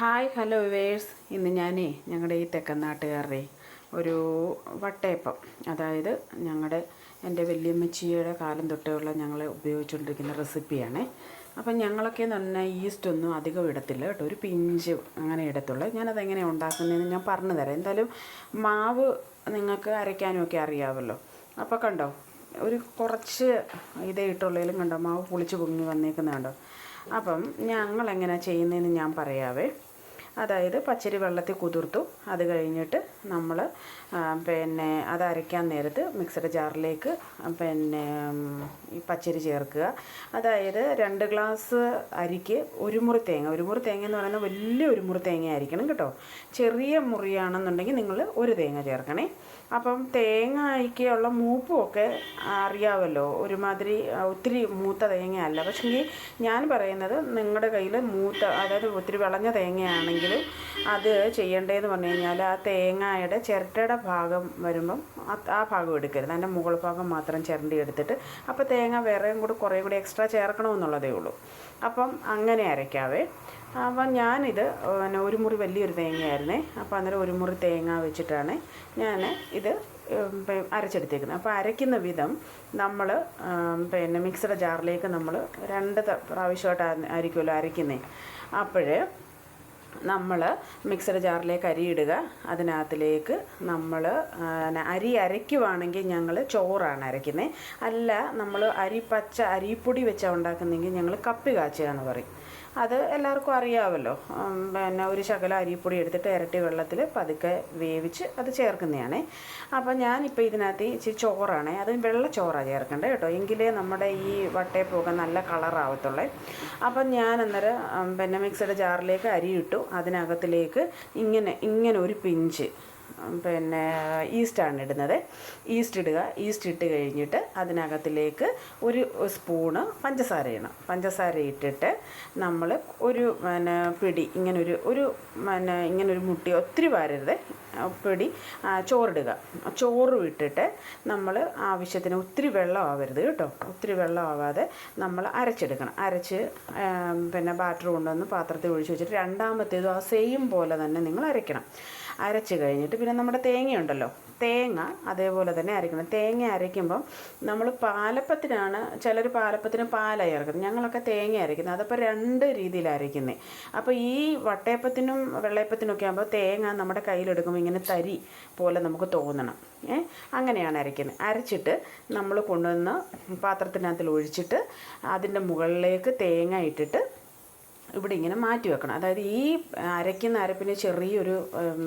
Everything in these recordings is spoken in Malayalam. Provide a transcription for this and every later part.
ഹായ് ഹലോ വേഴ്സ് ഇന്ന് ഞാനേ ഞങ്ങളുടെ ഈ തെക്കൻ നാട്ടുകാരുടെ ഒരു വട്ടയപ്പം അതായത് ഞങ്ങളുടെ എന്റെ വലിയമ്മച്ചിയുടെ കാലം തൊട്ടുള്ള ഞങ്ങൾ ഉപയോഗിച്ചുകൊണ്ടിരിക്കുന്ന റെസിപ്പിയാണേ. അപ്പം ഞങ്ങളൊക്കെ എന്ന് പറഞ്ഞാൽ ഈസ്റ്റ് ഒന്നും അധികം ഇടത്തില്ല കേട്ടോ ഒരു പിഞ്ച് അങ്ങനെ ഇടത്തുള്ളൂ. ഞാനതെങ്ങനെയാണ് ഉണ്ടാക്കുന്നതെന്ന് ഞാൻ പറഞ്ഞു തരാം. എന്തായാലും മാവ് നിങ്ങൾക്ക് അരയ്ക്കാനും ഒക്കെ അറിയാമല്ലോ അപ്പോൾ കണ്ടോ ഒരു കുറച്ച് ഇതേ ഇട്ടുള്ളതിലും കണ്ടോ മാവ് പുളിച്ച് പൊങ്ങി വന്നേക്കുന്നത് കണ്ടോ. അപ്പം ഞങ്ങൾ ചെയ്യുന്നതെന്ന് ഞാൻ പറയാവേ. അതായത് പച്ചരി വെള്ളത്തിൽ കുതിർത്തു. അത് കഴിഞ്ഞിട്ട് നമ്മൾ പിന്നെ അത് അരയ്ക്കാൻ നേരത്ത് മിക്സഡ് ജാറിലേക്ക് പിന്നെ ഈ പച്ചരി ചേർക്കുക. അതായത് രണ്ട് ഗ്ലാസ് അരിക്ക് ഒരു മുറി തേങ്ങ. ഒരു മുറി തേങ്ങ എന്ന് പറയുന്നത് വലിയ ഒരു മുറി തേങ്ങ ആയിരിക്കണം കേട്ടോ. ചെറിയ മുറിയാണെന്നുണ്ടെങ്കിൽ നിങ്ങൾ ഒരു തേങ്ങ ചേർക്കണേ. അപ്പം തേങ്ങയ്ക്കുള്ള മൂപ്പുമൊക്കെ അറിയാമല്ലോ ഒരുമാതിരി ഒത്തിരി മൂത്ത തേങ്ങയല്ല. പക്ഷേ ഞാൻ പറയുന്നത് നിങ്ങളുടെ കയ്യിൽ മൂത്ത അതായത് ഒത്തിരി വിളഞ്ഞ തേങ്ങയാണെങ്കിൽ അത് ചെയ്യേണ്ടതെന്ന് പറഞ്ഞു കഴിഞ്ഞാൽ ആ തേങ്ങയുടെ ചിരട്ടയുടെ ഭാഗം വരുമ്പം ആ- ഭാഗം എടുക്കരുത്. അതിന്റെ മുകൾ ഭാഗം മാത്രം ചിരണ്ടി എടുത്തിട്ട് അപ്പോൾ തേങ്ങ വേറെയും കൂടി കുറേ കൂടി എക്സ്ട്രാ ചേർക്കണമെന്നുള്ളതേ ഉള്ളൂ. അപ്പം അങ്ങനെ അരയ്ക്കാവേ. അപ്പം ഞാനിത് പിന്നെ ഒരു മുറി വലിയൊരു തേങ്ങയായിരുന്നേ. അപ്പോൾ അന്നേരം ഒരു മുറി തേങ്ങ വെച്ചിട്ടാണ് ഞാൻ ഇത് അരച്ചെടുത്തേക്കുന്നത്. അപ്പോൾ അരയ്ക്കുന്ന വിധം നമ്മൾ പിന്നെ മിക്സഡ് ജാറിലേക്ക് നമ്മൾ രണ്ട് പ്രാവശ്യമായിട്ട് ആയിരിക്കുമല്ലോ അരയ്ക്കുന്നത് അപ്പോഴേ നമ്മൾ മിക്സഡ് ജാറിലേക്ക് അരി ഇടുക അതിനകത്തിലേക്ക് നമ്മൾ അരി അരയ്ക്കുവാണെങ്കിൽ ഞങ്ങൾ ചോറാണ് അരയ്ക്കുന്നത് അല്ല നമ്മൾ അരി പച്ച അരിപ്പൊടി വെച്ചാണ് ഉണ്ടാക്കുന്നതെങ്കിൽ ഞങ്ങൾ കപ്പി കാച്ചുക എന്ന് പറയും. അത് എല്ലാവർക്കും അറിയാമല്ലോ പിന്നെ ഒരു ശകലം അരിപ്പൊടി എടുത്തിട്ട് ഇരട്ടി വെള്ളത്തിൽ പതുക്കെ വേവിച്ച് അത് ചേർക്കുന്നതാണ്. അപ്പോൾ ഞാനിപ്പോൾ ഇതിനകത്ത് ഇച്ചിരി ചോറാണ്. അത് വെള്ള ചോറാണ് ചേർക്കേണ്ടത് കേട്ടോ. എങ്കിലേ നമ്മുടെ ഈ വട്ടയപ്പൊക്കെ നല്ല കളറാവത്തുള്ളേ അപ്പം ഞാൻ അന്നേരം പിന്നെ മിക്സഡ് ജാറിലേക്ക് അരി ഇട്ടു അതിനകത്തിലേക്ക് ഇങ്ങനെ ഇങ്ങനെ ഒരു പിഞ്ച് പിന്നെ ഈസ്റ്റാണ് ഇടുന്നത്. ഈസ്റ്റ് ഇടുക. ഈസ്റ്റ് ഇട്ട് കഴിഞ്ഞിട്ട് അതിനകത്തിലേക്ക് ഒരു സ്പൂണ് പഞ്ചസാര ഇടണം. പഞ്ചസാര ഇട്ടിട്ട് നമ്മൾ ഒരു പിന്നെ പിടി ഇങ്ങനൊരു ഒരു പിന്നെ ഇങ്ങനൊരു മുട്ടി ഒത്തിരി വാരരുത്. പിടി ചോറിടുക. ചോറ് ഇട്ടിട്ട് നമ്മൾ ആവശ്യത്തിന് ഒത്തിരി വെള്ളം ആവരുത് കേട്ടോ. ഒത്തിരി വെള്ളം ആവാതെ നമ്മൾ അരച്ചെടുക്കണം. അരച്ച് പിന്നെ ബാറ്റർ കൊണ്ടുവന്ന് പാത്രത്തിൽ ഒഴിച്ച് വെച്ചിട്ട് രണ്ടാമത്തേതും ആ സെയിം പോലെ തന്നെ നിങ്ങൾ അരയ്ക്കണം. അരച്ച് കഴിഞ്ഞിട്ട് പിന്നെ നമ്മുടെ തേങ്ങയുണ്ടല്ലോ തേങ്ങ അതേപോലെ തന്നെ അരയ്ക്കണം. തേങ്ങ അരയ്ക്കുമ്പം നമ്മൾ പാലപ്പത്തിനാണ് ചിലർ പാലപ്പത്തിന് പാലായി ഇറക്കുന്നത് ഞങ്ങളൊക്കെ തേങ്ങ അരയ്ക്കുന്നത്. അതപ്പോൾ രണ്ട് രീതിയിൽ അരയ്ക്കുന്നത് അപ്പോൾ ഈ വട്ടയപ്പത്തിനും വെള്ളയപ്പത്തിനും ഒക്കെ ആകുമ്പോൾ തേങ്ങ നമ്മുടെ കയ്യിലെടുക്കുമ്പോൾ ഇങ്ങനെ തരി പോലെ നമുക്ക് തോന്നണം. ഏ? അങ്ങനെയാണ് അരയ്ക്കുന്നത് അരച്ചിട്ട് നമ്മൾ കൊണ്ടുവന്ന് പാത്രത്തിനകത്തിൽ ഒഴിച്ചിട്ട് അതിന്റെ മുകളിലേക്ക് തേങ്ങ ഇട്ടിട്ട് ഇവിടെ ഇങ്ങനെ മാറ്റി വെക്കണം. അതായത് ഈ അരയ്ക്കുന്ന അരപ്പിന് ചെറിയൊരു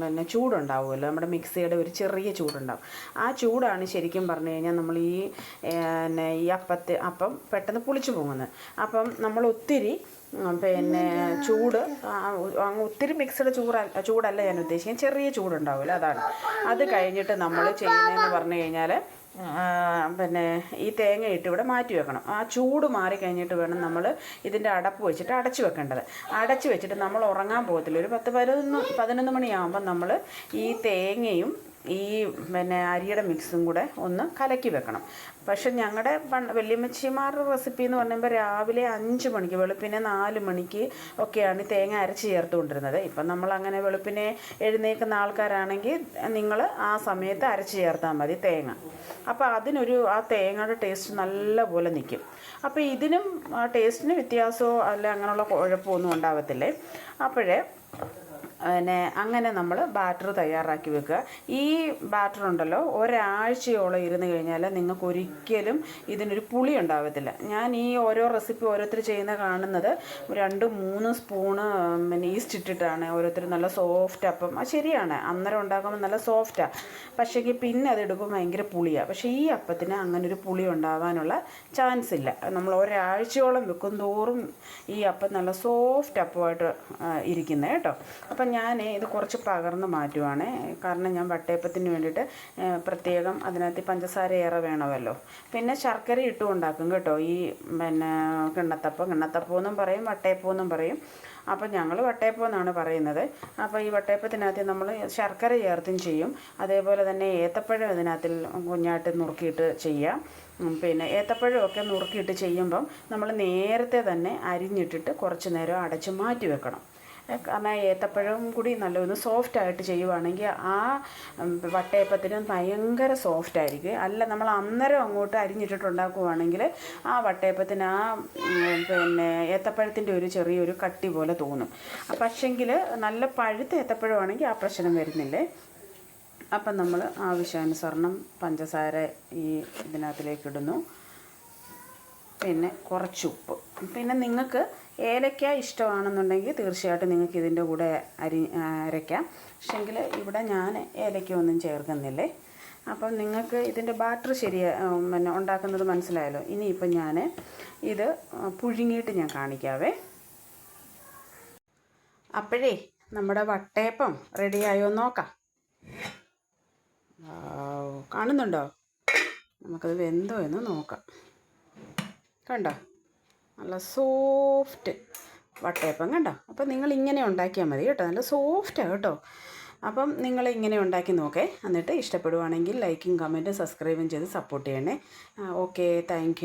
പിന്നെ ചൂടുണ്ടാവുമല്ലോ. നമ്മുടെ മിക്സിയുടെ ഒരു ചെറിയ ചൂടുണ്ടാവും. ആ ചൂടാണ് ശരിക്കും പറഞ്ഞു കഴിഞ്ഞാൽ നമ്മൾ ഈ പിന്നെ ഈ അപ്പത്ത് അപ്പം പെട്ടെന്ന് പുളിച്ചു പോകുന്നത് അപ്പം നമ്മൾ ഒത്തിരി പിന്നെ ചൂട് അങ്ങ് ഒത്തിരി മിക്സഡ് ചൂട ചൂടല്ല ഞാൻ ഉദ്ദേശിക്കുന്നത് ചെറിയ ചൂടുണ്ടാവില്ല അതാണ്. അത് കഴിഞ്ഞിട്ട് നമ്മൾ ചെയ്യുന്നതെന്ന് പറഞ്ഞു കഴിഞ്ഞാൽ പിന്നെ ഈ തേങ്ങ ഇട്ട് ഇവിടെ മാറ്റി വെക്കണം. ആ ചൂട് മാറി കഴിഞ്ഞിട്ട് വേണം നമ്മൾ ഇതിന്റെ അടപ്പ് വെച്ചിട്ട് അടച്ചു വെക്കേണ്ടത്. അടച്ചു വെച്ചിട്ട് നമ്മൾ ഉറങ്ങാൻ പോകത്തില്ല. ഒരു പത്ത് പതിനൊന്ന് പതിനൊന്ന് മണിയാകുമ്പം നമ്മൾ ഈ തേങ്ങയും ഈ പിന്നെ അരിയുടെ മിക്സും കൂടെ ഒന്ന് കലക്കി വെക്കണം. പക്ഷെ ഞങ്ങളുടെ വല്യമ്മച്ചിമാരുടെ റെസിപ്പി എന്ന് പറയുമ്പോൾ രാവിലെ അഞ്ച് മണിക്ക് വെളുപ്പിനെ നാല് മണിക്ക് ഒക്കെയാണ് തേങ്ങ അരച്ച് ചേർത്തുകൊണ്ടിരുന്നത്. ഇപ്പം നമ്മൾ അങ്ങനെ വെളുപ്പിനെ എഴുന്നേൽക്കുന്ന ആൾക്കാരാണെങ്കിൽ നിങ്ങൾ ആ സമയത്ത് അരച്ച് ചേർത്താൽ മതി തേങ്ങ. അപ്പോൾ അതിനൊരു ആ തേങ്ങയുടെ ടേസ്റ്റ് നല്ല പോലെ നിൽക്കും അപ്പോൾ ഇതിനും ടേസ്റ്റിന് വ്യത്യാസമോ അല്ല അങ്ങനെയുള്ള കുഴപ്പമൊന്നും ഉണ്ടാവത്തില്ലേ? അപ്പോഴേ പിന്നെ അങ്ങനെ നമ്മൾ ബാറ്റർ തയ്യാറാക്കി വെക്കുക. ഈ ബാറ്റർ ഉണ്ടല്ലോ ഒരാഴ്ചയോളം ഇരുന്ന് കഴിഞ്ഞാൽ നിങ്ങൾക്ക് ഒരിക്കലും ഇതിനൊരു പുളി ഉണ്ടാവത്തില്ല. ഞാൻ ഈ ഓരോ റെസിപ്പി ഓരോരുത്തർ ചെയ്യുന്ന കാണുന്നത് രണ്ട് മൂന്ന് സ്പൂണ് പിന്നെ ഈസ്റ്റ് ഇട്ടിട്ടാണ്. ഓരോരുത്തർ നല്ല സോഫ്റ്റ് അപ്പം. അത് ശരിയാണ്. അന്നേരം ഉണ്ടാക്കുമ്പോൾ നല്ല സോഫ്റ്റാണ് പക്ഷേ പിന്നെ അത് എടുക്കുമ്പോൾ ഭയങ്കര പുളിയാണ് പക്ഷേ ഈ അപ്പത്തിന് അങ്ങനെ ഒരു പുളി ഉണ്ടാവാനുള്ള ചാൻസ് ഇല്ല നമ്മൾ ഒരാഴ്ചയോളം വെക്കും തോറും ഈ അപ്പം നല്ല സോഫ്റ്റ് അപ്പമായിട്ട് ഇരിക്കുന്നത് കേട്ടോ. അപ്പം ഞാൻ ഇത് കുറച്ച് പകർന്ന് മാറ്റുവാണ്. കാരണം ഞാൻ വട്ടയപ്പത്തിന് വേണ്ടിയിട്ട് പ്രത്യേകം അതിനകത്ത് പഞ്ചസാര ഏറെ വേണമല്ലോ. പിന്നെ ശർക്കര ഇട്ടും ഉണ്ടാക്കും കേട്ടോ. ഈ പിന്നെ കിണ്ണത്തപ്പം കിണ്ണത്തപ്പം എന്നും പറയും വട്ടയപ്പം എന്നും പറയും. അപ്പോൾ ഞങ്ങൾ വട്ടയപ്പം എന്നാണ് പറയുന്നത്. അപ്പോൾ ഈ വട്ടയപ്പത്തിനകത്ത് നമ്മൾ ശർക്കര ചേർത്തും ചെയ്യും. അതേപോലെ തന്നെ ഏത്തപ്പഴം ഇതിനകത്തിൽ കുഞ്ഞായിട്ട് നുറുക്കിയിട്ട് ചെയ്യാം. പിന്നെ ഏത്തപ്പഴമൊക്കെ നുറുക്കിയിട്ട് ചെയ്യുമ്പം നമ്മൾ നേരത്തെ തന്നെ അരിഞ്ഞിട്ടിട്ട് കുറച്ച് നേരം അടച്ച് മാറ്റി വെക്കണം. കാരണം ഏത്തപ്പഴവും കൂടി നല്ലൊന്ന് സോഫ്റ്റ് ആയിട്ട് ചെയ്യുവാണെങ്കിൽ ആ വട്ടയപ്പത്തിന് ഭയങ്കര സോഫ്റ്റ് ആയിരിക്കും. അല്ല നമ്മൾ അന്നേരം അങ്ങോട്ട് അരിഞ്ഞിട്ടിട്ടുണ്ടാക്കുവാണെങ്കിൽ ആ വട്ടയപ്പത്തിന് ആ പിന്നെ ഏത്തപ്പഴത്തിന്റെ ഒരു ചെറിയൊരു കട്ടി പോലെ തോന്നും. പക്ഷെങ്കിൽ നല്ല പഴുത്ത ഏത്തപ്പഴമാണെങ്കിൽ ആ പ്രശ്നം വരുന്നില്ലേ? അപ്പം നമ്മൾ ആവശ്യാനുസരണം പഞ്ചസാര ഈ ഇതിനകത്തിലേക്ക് ഇടുന്നു. പിന്നെ കുറച്ച് ഉപ്പ്. പിന്നെ നിങ്ങൾക്ക് ഏലക്ക ഇഷ്ടമാണെന്നുണ്ടെങ്കിൽ തീർച്ചയായിട്ടും നിങ്ങൾക്ക് ഇതിന്റെ കൂടെ അരി അരയ്ക്കാം. പക്ഷെങ്കിൽ ഇവിടെ ഞാൻ ഏലക്ക ഒന്നും ചേർക്കുന്നില്ലേ? അപ്പം നിങ്ങൾക്ക് ഇതിന്റെ ബാറ്റർ ശരിയാ പിന്നെ ഉണ്ടാക്കുന്നത് മനസ്സിലായല്ലോ. ഇനിയിപ്പം ഞാൻ ഇത് പുഴുങ്ങിയിട്ട് ഞാൻ കാണിക്കാവേ. അപ്പോഴേ നമ്മുടെ വട്ടയപ്പം റെഡിയായോ നോക്കാം. കാണുന്നുണ്ടോ? നമുക്കത് വെന്തോ എന്ന് നോക്കാം. കണ്ടോ? നല്ല സോഫ്റ്റ് വട്ടയപ്പം കണ്ടോ? അപ്പം നിങ്ങൾ ഇങ്ങനെ ഉണ്ടാക്കിയാൽ മതി കേട്ടോ. നല്ല സോഫ്റ്റാണ് കേട്ടോ. അപ്പം നിങ്ങൾ ഇങ്ങനെ ഉണ്ടാക്കി നോക്കേ. എന്നിട്ട് ഇഷ്ടപ്പെടുവാണെങ്കിൽ ലൈക്കും കമന്റും സബ്സ്ക്രൈബും ചെയ്ത് സപ്പോർട്ട് ചെയ്യണേ. Okay thank